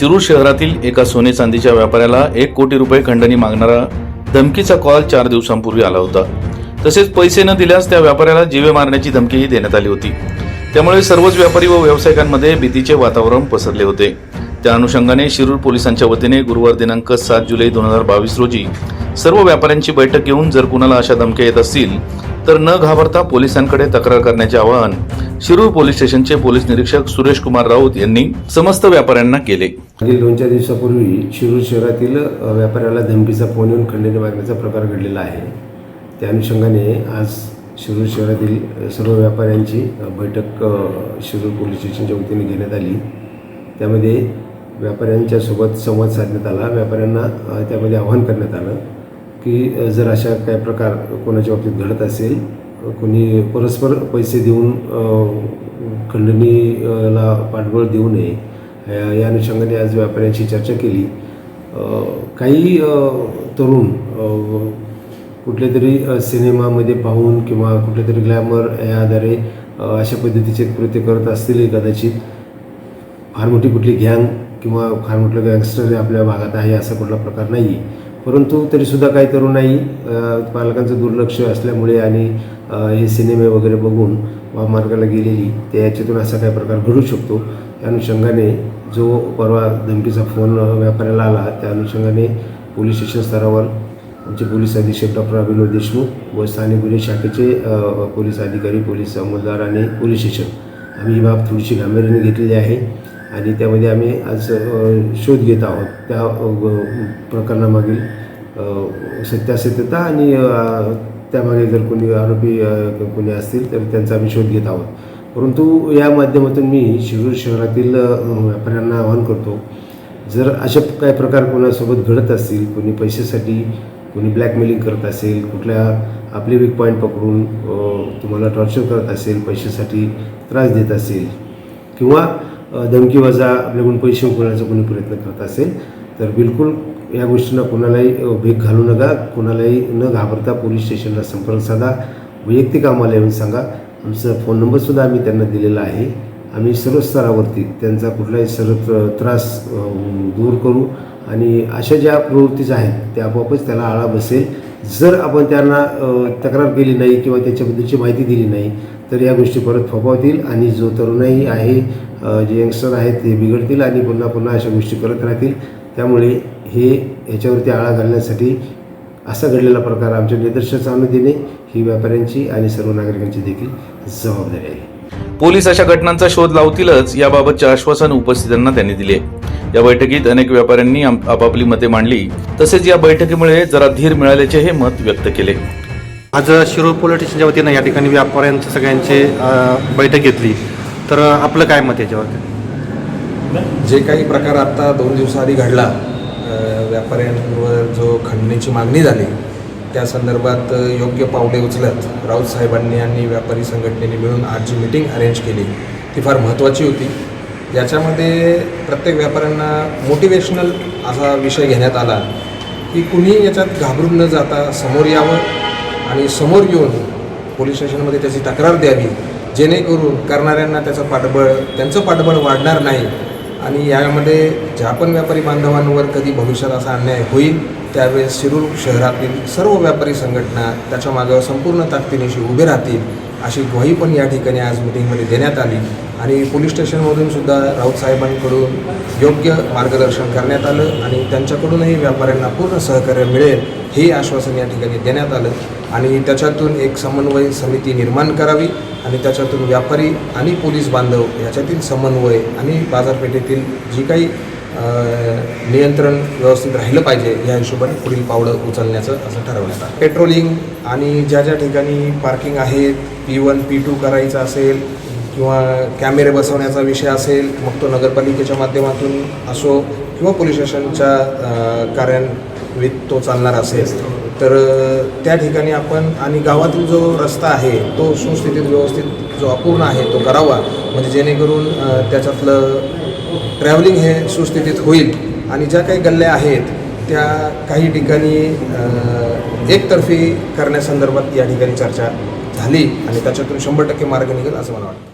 शिरूर शहरातील एका सोने चांदीच्या व्यापाऱ्याला एक कोटी रुपये खंडणी मागणारा धमकीचा कॉल चार दिवसांपूर्वी आला होता. तसेच पैसे न दिल्यास त्या व्यापाऱ्याला जीवे मारण्याची धमकीही देण्यात आली होती. त्यामुळे सर्वच व्यापारी व व्यावसायिकांमध्ये भीतीचे वातावरण पसरले होते. त्या अनुषंगाने शिरूर पोलिसांच्या वतीने गुरुवार दिनांक सात जुलै दोन हजार बावीस रोजी सर्व व्यापाऱ्यांची बैठक घेऊन जर कुणाला अशा धमक्या येत असतील तर न घाबरता पोलिसांकडे तक्रार करण्याचे आवाहन शिरूर पोलीस स्टेशनचे पोलीस निरीक्षक सुरेश कुमार राऊत यांनी समस्त व्यापाऱ्यांना केले. मागील दोन चार दिवसापूर्वी शिरूर शहरातील व्यापाऱ्याला धमकीचा फोन येऊन खंडणी मागण्याचा प्रकार घडलेला आहे. त्या अनुषंगाने आज शिरूर शहरातील सर्व व्यापाऱ्यांची बैठक शिरूर पोलीस स्टेशनच्या वतीने घेण्यात आली. त्यामध्ये व्यापाऱ्यांच्या सोबत संवाद साधण्यात आला. व्यापाऱ्यांना त्यामध्ये आवाहन करण्यात आलं की जर अशा काही प्रकार कोणाच्या बाबतीत घडत असेल कोणी परस्पर पैसे देऊन खंडणीला पाठबळ देऊ नये या या अनुषंगाने आज व्यापाऱ्यांशी चर्चा केली. काही तरुण कुठल्या तरी सिनेमामध्ये पाहून किंवा कुठल्या तरी ग्लॅमर या आधारे अशा पद्धतीचे कृत्य करत असतील कदाचित फार मोठी कुठली गँग किंवा फार मोठं गँगस्टर आपल्या भागात आहे असा कुठला प्रकार नाही परंतु तरीसुद्धा काही तरुणाई पालकांचं दुर्लक्ष असल्यामुळे आणि हे सिनेमे वगैरे बघून महामार्गाला गेलेली त्या याच्यातून असा काही प्रकार घडू शकतो. त्या अनुषंगाने जो परवा धमकीचा फोन व्यापाऱ्याला आला त्या अनुषंगाने पोलीस स्टेशन स्तरावर आमचे पोलीस अधीक्षक डॉक्टर अभिनव देशमुख व स्थानिक गुन्हे शाखेचे पोलीस अधिकारी पोलीस अंमलदार आणि पोलीस स्टेशन. आम्ही ही बाब थोडीशी गांभीर्याने घेतलेली आहे. आणि त्यामध्ये आम्ही आज शोध घेत आहोत. त्या प्रकरणामागील सत्यासत्यता आणि त्यामागे जर कोणी आरोपी कोणी असतील तर त्यांचा आम्ही शोध घेत आहोत. परंतु या माध्यमातून मी शिरूर शहरातील व्यापाऱ्यांना आवाहन करतो जर असे काही प्रकार कोणासोबत घडत असतील कोणी पैशासाठी कोणी ब्लॅकमेलिंग करत असेल कुठल्या आपले वीक पॉईंट पकडून तुम्हाला टॉर्चर करत असेल पैशासाठी त्रास देत असेल किंवा अ, आपल्याकडून पैसे उकळण्याचा कोणी प्रयत्न करत असेल तर बिलकुल या गोष्टींना कोणालाही भेग घालू नका. कोणालाही न घाबरता पोलीस स्टेशनला संपर्क साधा. वैयक्तिक आम्हाला येऊन सांगा. आमचा फोन नंबरसुद्धा आम्ही त्यांना दिलेला आहे. आम्ही सर्व स्तरावरती त्यांचा कुठलाही सर्व त्रास दूर करू आणि अशा ज्या प्रवृत्तीच आहेत त्या आपोआपच त्याला आळा बसेल. जर आपण त्यांना तक्रार केली नाही किंवा त्याच्याबद्दलची माहिती दिली नाही तर या गोष्टी परत फोपावतील आणि जो तरुणाई आहे जे यंगस्टर आहेत ते बिघडतील आणि पुन्हा पुन्हा अशा गोष्टी करत राहतील. त्यामुळे हे याच्यावरती आळा घालण्यासाठी असा घडलेला प्रकार आमच्या निदर्शनास आणून देणे ही व्यापाऱ्यांची आणि सर्व नागरिकांची देखील जबाबदारी आहे. पोलीस अशा घटनांचा शोध लावतीलच याबाबतचे आश्वासन उपस्थितांना त्यांनी दिले. या बैठकीत अनेक व्यापाऱ्यांनी आपापली मते मांडली. तसेच या बैठकीमुळे जरा धीर मिळाल्याचे हे मत व्यक्त केले. आज शिरोळ पोलीस स्टेशनच्या वतीनं या ठिकाणी व्यापाऱ्यांच्या सगळ्यांची बैठक घेतली. तर आपलं काय मत याच्यावरती? जे काही प्रकार आत्ता दोन दिवसाआधी घडला व्यापाऱ्यांवर जो खंडणीची मागणी झाली त्या संदर्भात योग्य पावले उचलत राऊत साहेबांनी आणि व्यापारी संघटनेने मिळून आज जी मिटिंग अरेंज केली. ती फार महत्त्वाची होती. याच्यामध्ये प्रत्येक व्यापाऱ्यांना मोटिवेशनल असा विषय घेण्यात आला की कुणी याच्यात घाबरून न जाता समोर यावं आणि समोर येऊन पोलीस स्टेशनमध्ये त्याची तक्रार द्यावी जेणेकरून करणाऱ्यांना त्याचं पाठबळ त्यांचं पाठबळ वाढणार नाही. आणि यामध्ये ज्या पण व्यापारी बांधवांवर कधी भविष्यात असा अन्याय होईल त्यावेळेस शिरूर शहरातील सर्व व्यापारी संघटना त्याच्या मागं संपूर्ण ताकदीनिशी उभे राहतील. अशी ग्वाही पण या ठिकाणी आज मिटिंगमध्ये देण्यात आली. आणि पोलीस स्टेशनमधून सुद्धा राऊत साहेबांकडून योग्य मार्गदर्शन करण्यात आलं आणि त्यांच्याकडूनही व्यापाऱ्यांना पूर्ण सहकार्य मिळेल हे आश्वासन या ठिकाणी देण्यात आलं. आणि त्याच्यातून एक समन्वय समिती निर्माण करावी आणि त्याच्यातून व्यापारी आणि पोलीस बांधव याच्यातील समन्वय आणि बाजारपेठेतील जी काही नियंत्रण व्यवस्थित राहिलं पाहिजे या हिशोबाने पुढील पावलं उचलण्याचं असं ठरवण्यात आलं. पेट्रोलिंग आणि ज्या ज्या ठिकाणी पार्किंग आहे पी वन पी टू करायचं असेल किंवा कॅमेरे बसवण्याचा विषय असेल मग तो नगरपालिकेच्या माध्यमातून असो किंवा पोलीस स्टेशनच्या कार्यान्वित तो चालणार असेल तर त्या ठिकाणी आपण आणि गावातील जो रस्ता आहे तो सुस्थितीत व्यवस्थित जो अपूर्ण आहे तो करावा. म्हणजे जेणेकरून त्याच्यातलं ट्रॅव्हलिंग हे सुस्थितीत होईल. आणि ज्या काही गल्ल्या आहेत त्या काही ठिकाणी एकतर्फी करण्यासंदर्भात या ठिकाणी चर्चा झाली आणि त्याच्यातून शंभर टक्के मार्ग निघेल असं मला वाटतं.